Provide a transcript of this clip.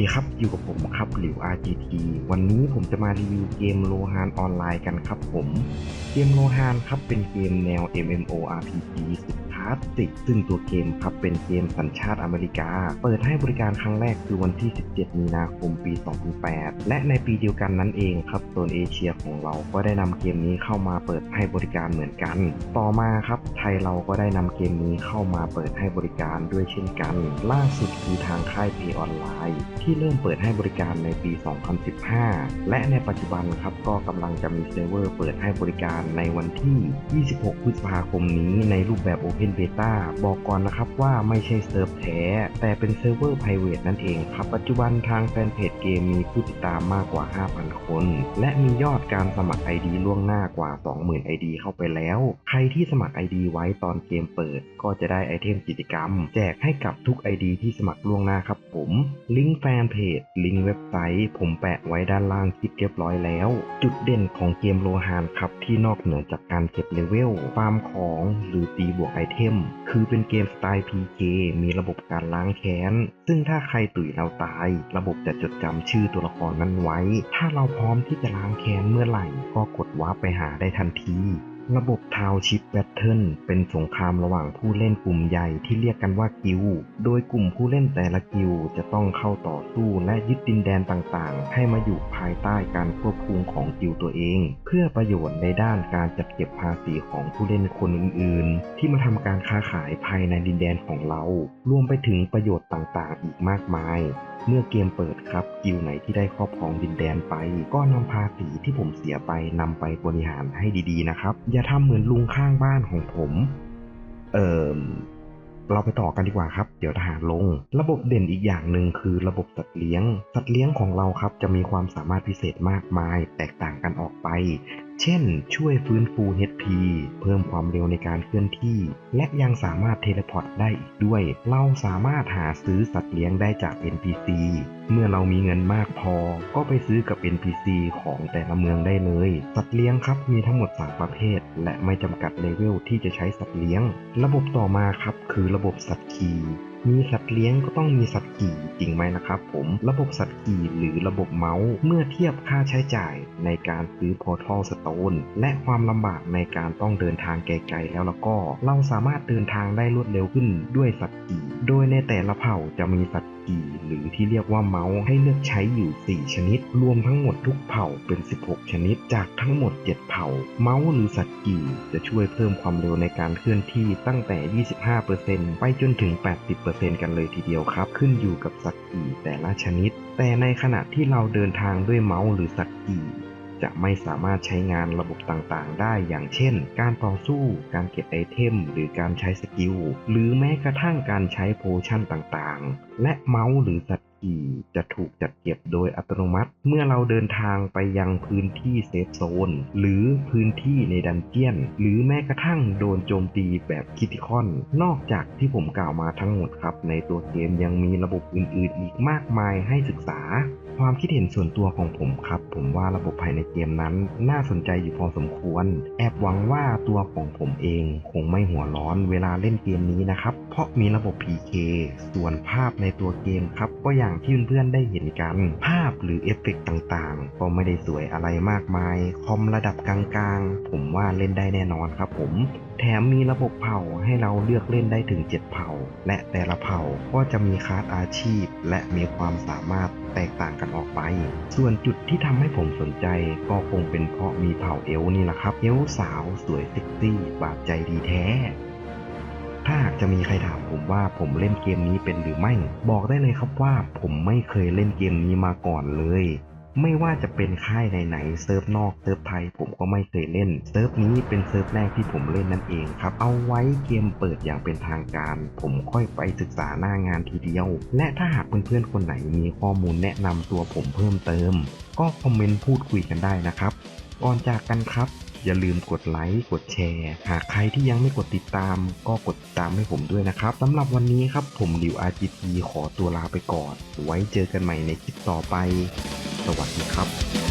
ดีครับ อยู่กับผมครับหลิว RGT วันนี้ผมจะมารีวิวเกมโลฮานออนไลน์กันครับผม เกมโลฮานครับเป็นเกมแนว MMORPG สุดาสสิกซึ่งตัวเกมครับเป็นเกมสัญชาติอเมริกา เปิดให้บริการครั้งแรกคือวันที่ 17 มีนาคมปี 2008 และในปีเดียวกันนั้นเองครับโซนเอเชียของเราก็ได้นำเกมนี้เข้ามาเปิดให้บริการเหมือนกัน ต่อมาครับไทยเราก็ได้นำเกมนี้เข้ามาเปิดให้บริการด้วยเช่นกัน ล่าสุดคือทางค่าย Play Online ที่เริ่มเปิดให้บริการในปี 2015 และในปัจจุบันครับก็กำลังจะมีเซิร์ฟเวอร์เปิดให้บริการในวันที่ 26 พฤษภาคมนี้ในรูปแบบ Open Beta บอกก่อนนะครับว่าไม่ใช่เซิร์ฟแท้ แต่เป็นเซิร์ฟเวอร์ private นั่นเองครับ ปัจจุบันทางแฟนเพจเกมมีผู้ติดตามมากกว่า 5,000 คน และมียอดการสมัคร ID ล่วงหน้ากว่า 20,000 ID เข้าไปแล้ว ใครที่สมัคร ID ไว้ตอนเกมเปิด ก็จะได้ไอเทมกิจกรรม แจกให้กับทุก ID ที่สมัครล่วงหน้าครับผม ลิงก์แฟนเพจ ลิงก์เว็บไซต์ ผมแปะไว้ด้านล่างคลิปเรียบร้อยแล้ว จุดเด่นของเกมโลฮานครับที่นอกเหนือจากการเก็บเลเวลฟาร์มของหรือตีบวกไอเทม คือเป็นเกมสไตล์ PK มีระบบการล้างแค้น ซึ่งถ้าใครตุ๋ยเราตาย ระบบจะจดจำชื่อตัวละครนั้นไว้ ถ้าเราพร้อมที่จะล้างแค้นเมื่อไหร่ ก็กดวาร์ปไปหาได้ทันที ระบบทาวชิปแบทเทิลเป็นสงครามระหว่างผู้เล่นกลุ่มใหญ่ที่เรียกกันว่ากิลโดยกลุ่มผู้เล่นแต่ละกิลจะต้องเข้าต่อสู้และยึดดินแดนต่างๆ ให้มาอยู่ภายใต้การควบคุมของกิลตัวเอง เพื่อประโยชน์ในด้านการจัดเก็บภาษีของผู้เล่นคนอื่นๆ ที่มาทำการค้าขายภายในดินแดนของเรา รวมไปถึงประโยชน์ต่างๆ อีกมากมาย เมื่อเกมเปิดครับกิลไหนที่ได้ครอบครองดินแดนไป ก็นำภาษีที่ผมเสียไปนำไปบริหารให้ดีๆนะครับ อย่าทำเหมือนลุงข้างบ้านของผม เอ่อเราไปต่อกันดีกว่าครับ เดี๋ยวทหารลง ระบบเด่นอีกอย่างหนึ่งคือระบบสัตว์เลี้ยง สัตว์เลี้ยงของเราครับจะมีความสามารถพิเศษมากมาย แตกต่างกันออกไป เช่น ช่วยฟื้นฟู HP เพิ่มความเร็วในการเคลื่อนที่ และยังสามารถเทเลพอร์ตได้อีกด้วย เราสามารถหาซื้อสัตว์เลี้ยงได้จาก NPC เมื่อเรามีเงินมากพอ ก็ไปซื้อกับ NPC ของแต่ละเมืองได้เลย สัตว์เลี้ยงครับมีทั้งหมด 3 ประเภท และไม่จำกัดเลเวลที่จะใช้สัตว์เลี้ยง ระบบต่อมาครับคือระบบสัตว์ขี่มีสัตว์เลี้ยงก็ต้องมีสัตว์ขี่จริงไหมนะครับผมระบบสัตว์ขี่หรือระบบเมาส์เมื่อเทียบค่าใช้จ่ายในการซื้อ Portal Stone และความลำบากในการต้องเดินทางไกลๆแล้วแล้วก็ เราสามารถเดินทางได้รวดเร็วขึ้นด้วยสัตว์ขี่โดยในแต่ละเผ่าจะมีสัตว์ขี่หรือที่เรียกว่าเมาส์ให้เลือกใช้อยู่ 4 ชนิด รวมทั้งหมดทุกเผ่าเป็น 16 ชนิด จากทั้งหมด 7 เผ่า เมาส์หรือสัตว์กี่จะช่วยเพิ่มความเร็วในการเคลื่อนที่ตั้งแต่ 25%ไปจนถึง 80%กันเลยทีเดียวครับ ขึ้นอยู่กับสัตว์กี่แต่ละชนิด แต่ในขณะที่เราเดินทางด้วยเมาส์หรือสัตว์กี่ จะไม่สามารถใช้งานระบบต่างๆ ได้อย่างเช่น การต่อสู้ การเก็บไอเทม หรือการใช้สกิล หรือแม้กระทั่งการใช้โพชั่นต่างๆ และเมาส์หรือสัตว์ขี่จะถูกจัดเก็บโดยอัตโนมัติ เมื่อเราเดินทางไปยังพื้นที่เซฟโซน หรือพื้นที่ในดันเจียน หรือแม้กระทั่งโดนโจมตีแบบคิติคอน นอกจากที่ผมกล่าวมาทั้งหมดครับ ในตัวเกมยังมีระบบอื่นๆ อีกมากมายให้ศึกษา ความคิดเห็นส่วนตัวของผมครับ ผมว่าระบบภายในเกมนั้น น่าสนใจอยู่พอสมควร แอบหวังว่าตัวของผมเองคงไม่หัวร้อนเวลาเล่นเกมนี้นะครับ เพราะมีระบบ PK ส่วนภาพในตัวเกมครับ ก็อย่างที่เพื่อนๆได้เห็นกัน ภาพหรือเอฟเฟกต์ต่างๆ ก็ไม่ได้สวยอะไรมากมาย คอมระดับกลางๆ ผมว่าเล่นได้แน่นอนครับผม แถมมีระบบเผ่าให้เราเลือกเล่นได้ถึง 7 เผ่า และแต่ละเผ่าก็จะมีคลาสอาชีพ และมีความสามารถแตกต่างกันออกไป ส่วนจุดที่ทำให้ผมสนใจก็คงเป็นเพราะมีเผ่าเอล์นี่แหละครับ เอล์สาวสวยเซ็กซี่บาดใจดีแท้ถ้าหากจะมีใครถามผมว่าผมเล่นเกมนี้เป็นหรือไม่ บอกได้เลยครับว่าผมไม่เคยเล่นเกมนี้มาก่อนเลย ไม่ว่าจะเป็นค่ายไหนๆเซิร์ฟนอกเซิร์ฟไทยผมก็ไม่เคยเล่นเซิร์ฟนี้เป็นเซิร์ฟแรกที่ผมเล่นนั่นเองครับ เอาไว้เกมเปิดอย่างเป็นทางการ ผมค่อยไปศึกษาหน้างานทีเดียว และถ้าหากเพื่อนๆคนไหนมีข้อมูลแนะนำตัวผมเพิ่มเติม ก็คอมเมนต์พูดคุยกันได้นะครับก่อนจากกันครับอย่าลืมกดไลค์กดแชร์ หากใครที่ยังไม่กดติดตาม ก็กดติดตามให้ผมด้วยนะครับสำหรับวันนี้ครับผมดิว RGT ขอตัวลาไปก่อน ไว้เจอกันใหม่ในคลิปต่อไป วัสดีครับ